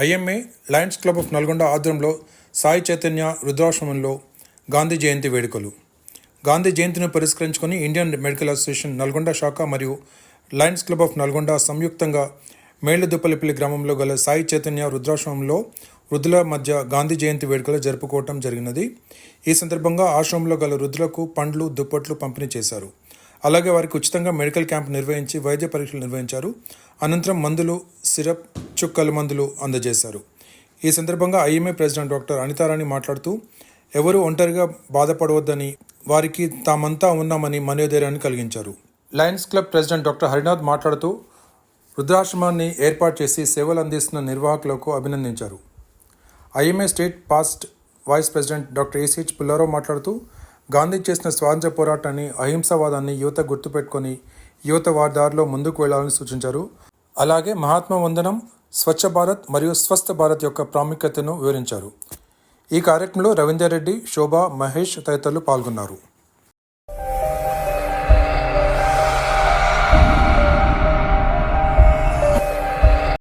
IMA Lions Club of Nalgonda ఆధ్వర్యంలో సాయి చైతన్య రుద్రాశ్రమంలో గాంధీ జయంతి వేడుకలు. గాంధీ జయంతిని పురస్కరించుకొని ఇండియన్ మెడికల్ అసోసియేషన్ నల్గొండ శాఖ మరియు లయన్స్ క్లబ్ ఆఫ్ నల్గొండ సంయుక్తంగా మేళ్ళదుప్పలపల్లి గ్రామంలో గల సాయి చైతన్య రుద్రాశ్రమంలో వృద్ధుల మధ్య గాంధీ జయంతి వేడుకలు జరుపుకోవటం జరిగినది. ఈ సందర్భంగా ఆశ్రమంలో గల వృద్ధులకు పండ్లు దుప్పట్లు పంపిణీ చేశారు. అలాగే వారికి ఉచితంగా మెడికల్ క్యాంప్ నిర్వహించి వైద్య పరీక్షలు నిర్వహించారు. అనంతరం మందులు సిరప్ చుక్కల మందులు అందజేశారు. ఈ సందర్భంగా ఐఎంఏ ప్రెసిడెంట్ డాక్టర్ అనితారాణి మాట్లాడుతూ ఎవరు ఒంటరిగా బాధపడవద్దని వారికి తామంతా ఉన్నామని మనోధైర్యాన్ని కలిగించారు. Lions Club president doctor Harinath మాట్లాడుతూ వృద్ధాశ్రమాన్ని ఏర్పాటు చేసి సేవలు అందిస్తున్న నిర్వాహకులకు అభినందించారు. IMA state past vice president doctor ACH Pullarao మాట్లాడుతూ గాంధీ చేసిన స్వాతంత్ర పోరాటాన్ని అహింసావాదాన్ని యువత గుర్తుపెట్టుకొని యువత వారి దారిలో ముందుకు వెళ్ళాలని సూచించారు. అలాగే మహాత్మా వందనం స్వచ్ఛ భారత్ మరియు స్వస్థ భారత్ యొక్క ప్రాముఖ్యతను వివరించారు. ఈ కార్యక్రమంలో రవీందర్ రెడ్డి శోభా మహేష్ తదితరులు పాల్గొన్నారు.